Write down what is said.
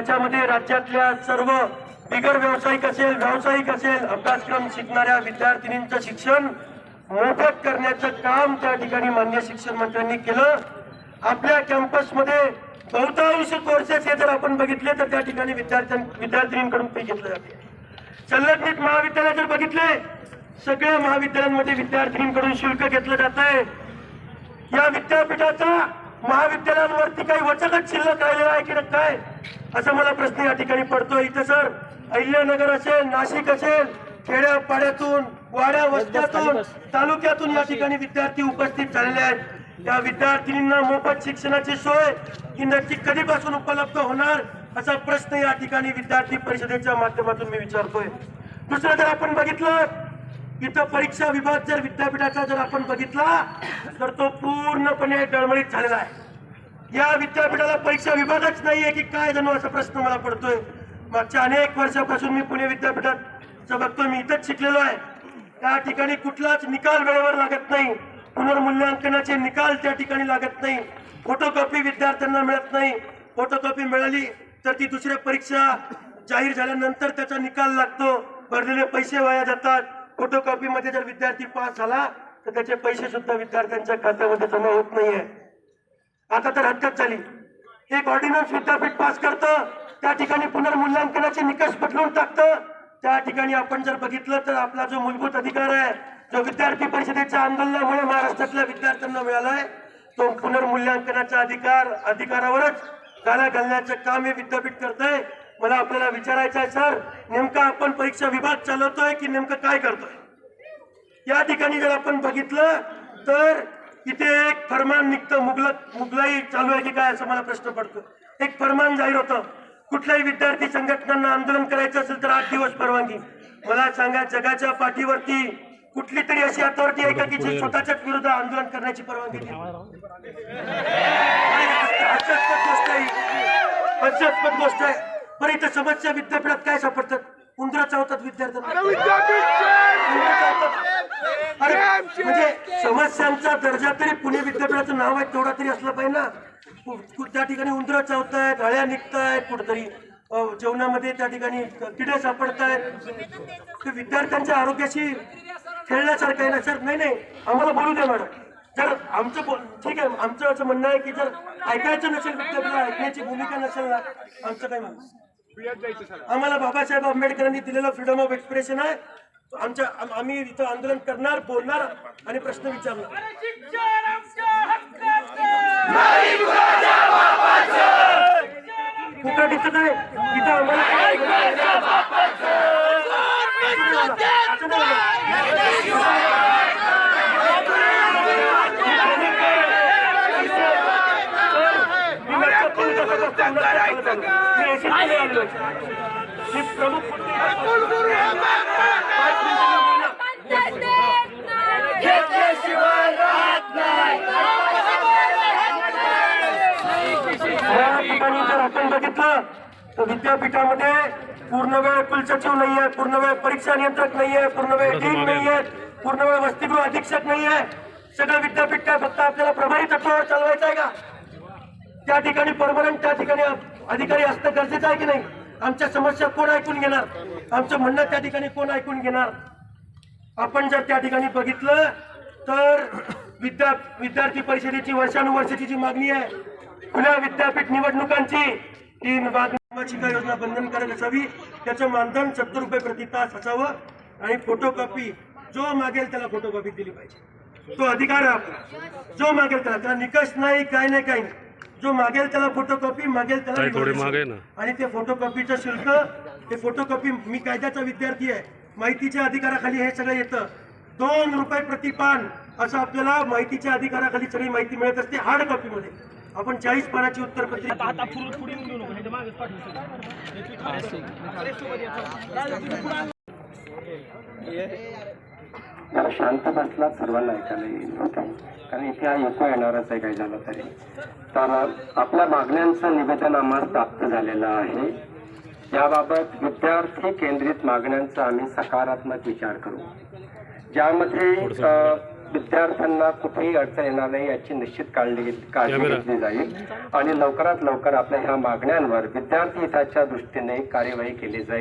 त्याच्यामध्ये राज्यातल्या सर्व बिगर व्यावसायिक असेल व्यावसायिक असेल अभ्यासक्रम शिकणाऱ्या विद्यार्थिनींचं शिक्षण मोफत करण्याचं काम त्या ठिकाणी मान्य शिक्षण मंत्र्यांनी केलं. आपल्या कॅम्पसमध्ये बहुतांश कोर्सेस हे जर आपण बघितले तर त्या ठिकाणी विद्यार्थ्यां विद्यार्थिनींकडून फी घेतलं जाते. संलग्नित महाविद्यालय जर बघितले सगळ्या महाविद्यालयांमध्ये विद्यार्थिनींकडून शुल्क घेतलं जात आहे. या विद्यापीठाचा महाविद्यालयांवरती काही वचनच शिल्लक राहिलेला आहे की काय असा मला प्रश्न या ठिकाणी पडतोय. इथं सर अहिल्यानगर असेल नाशिक असेल खेड्या पाड्यातून वाड्या वस्त्यातून तालुक्यातून या ठिकाणी विद्यार्थी उपस्थित झालेले आहेत. या विद्यार्थिनींना मोफत शिक्षणाची सोय ही नक्की कधीपासून उपलब्ध होणार असा प्रश्न या ठिकाणी विद्यार्थी परिषदेच्या माध्यमातून मी विचारतोय. दुसरं जर आपण बघितलं इथं परीक्षा विभाग जर विद्यापीठाचा जर आपण बघितला तर तो पूर्णपणे डळमळीत झालेला आहे. या विद्यापीठाला परीक्षा विभागच नाहीये की काय जणू असा प्रश्न मला पडतोय. मागच्या अनेक वर्षापासून मी पुणे विद्यापीठात बघतोय मी इथंच शिकलेलो आहे. त्या ठिकाणी कुठलाच निकाल वेळेवर लागत नाही. पुनर्मूल्यांकनाचे निकाल त्या ठिकाणी लागत नाही. फोटोकॉपी विद्यार्थ्यांना मिळत नाही. फोटोकॉपी मिळाली तर ती दुसऱ्या परीक्षा जाहीर झाल्यानंतर त्याचा निकाल लागतो. भरलेले पैसे वाया जातात. फोटोकॉपीमध्ये जर विद्यार्थी पास झाला तर त्याचे पैसे सुद्धा विद्यार्थ्यांच्या खात्यामध्ये जमा होत नाहीये. आता तर हरकत झाली. एक ऑर्डिनन्स विद्यापीठ पास करतं त्या ठिकाणी पुनर्मूल्यांकनाचे निकष बदलून टाकतं. त्या ठिकाणी आपण जर बघितलं तर आपला जो मूलभूत अधिकार आहे जो विद्यार्थी परिषदेच्या आंदोलनामुळे महाराष्ट्रातल्या विद्यार्थ्यांना मिळालाय तो पुनर्मूल्यांकनाचा अधिकार अधिकारावरच गाला घालण्याचं काम हे विद्यापीठ करत आहे मला आपल्याला विचारायचं आहे सर नेमका आपण परीक्षा विभाग चालवतोय की नेमकं काय करतोय? या ठिकाणी जर आपण बघितलं तर इथे एक फरमान निघतं मुगलक मुगलाई चालू आहे की काय असं मला प्रश्न पडतो. एक फरमान जाहीर होतं. कुठल्याही विद्यार्थी संघटनांना आंदोलन करायचं असेल तर आठ दिवस परवानगी. मला सांगा जगाच्या पाठीवरती कुठली तरी अशी अथॉरिटी आहे का की जी स्वतःच्याच विरुद्ध आंदोलन करण्याची परवानगी हास्यास्पद गोष्ट आहे. गोष्ट आहे. पण इथं समस्या विद्यापीठात काय सापडतात? उंदरा चावतात विद्यार्थ्यांना. म्हणजे समस्यांचा दर्जा तरी पुणे विद्यापीठाचं नाव आहे तेवढा तरी असलं पाहिजे ना. त्या ठिकाणी उंदरं चावतायत अळ्या निघतायत कुठतरी. अ, जेवणामध्ये त्या ठिकाणी किडे सापडतायत. ते विद्यार्थ्यांच्या आरोग्याशी खेळण्यासारखं आहे ना सर? नाही नाही. आम्हाला बोलू द्या मॅडम. जर आमचं बोल ठीक आहे आमचं असं म्हणणं आहे की जर ऐकायचं नसेल विद्यापीठाला ऐकण्याची भूमिका नसेल ना आमचं काय म्हणणं? आम्हाला बाबासाहेब आंबेडकरांनी दिलेलं फ्रीडम ऑफ एक्सप्रेशन आहे. आमच्या आम- आम्ही इथं आंदोलन करणार बोलणार आणि प्रश्न विचारणार. इथं काय इथं आम्हाला मी प्रमुख मुद्दे. या ठिकाणी जर आपण बघितलं तर विद्यापीठामध्ये पूर्ण वेळ कुलसचिव नाहीये पूर्ण वेळ परीक्षा नियंत्रक नाहीये पूर्ण वेळ डीन नाहीये पूर्ण वेळ वसतिगृह अधीक्षक नाहीये. सगळं विद्यापीठ काय फक्त आपल्याला प्रभारी तत्वावर चालवायचं आहे का? त्या ठिकाणी परमनंट त्या ठिकाणी अधिकारी असणं गरजेचं आहे की नाही? आमच्या समस्या कोण ऐकून घेणार? आमचं म्हणणं त्या ठिकाणी कोण ऐकून घेणार? आपण जर त्या ठिकाणी बघितलं तर विद्या विद्यार्थी परिषदेची वर्षानुवर्षाची जी मागणी आहे खुल्या विद्यापीठ निवडणुकांची ती वाचिका योजना बंधनकारक असावी त्याचं मानधन सत्तर रुपये प्रति तास असावं आणि फोटोकॉपी जो मागेल त्याला फोटोकॉपी दिली पाहिजे. तो अधिकार आहे आपला. जो मागेल त्याला. त्याला निकष नाही काय नाही काही नाही. जो मागेल त्याला फोटोकॉपी मागेल त्याला ताई, थोडी मागे ना. आणि ते फोटोकॉपीचं शुल्क ते फोटोकॉपी मी कायद्याचा विद्यार्थी आहे. माहितीच्या अधिकाराखाली हे सगळं येतं. दोन रुपये प्रति पान असं आपल्याला माहितीच्या अधिकाराखाली सगळी माहिती मिळत असते हार्ड कॉपीमध्ये आपण चाळीस पानाची उत्तरपत्रिका जरा शांत बसला सर्वांना ऐकायला येईल कारण इथे हा ऐकू येणारच आहे काही झालं तरी. तर आपल्या मागण्यांचं निवेदन आम्हाला प्राप्त झालेलं आहे. याबाबत विद्यार्थी केंद्रित मागण्यांचा आम्ही सकारात्मक विचार करू. ज्यामध्ये विद्यार्थ्यांना कुठेही अडचण येणार नाही याची निश्चित काळजी काळजी घेतली जाईल. आणि लवकरात लवकर आपल्या ह्या मागण्यांवर विद्यार्थी हिताच्या दृष्टीने कार्यवाही केली जाईल.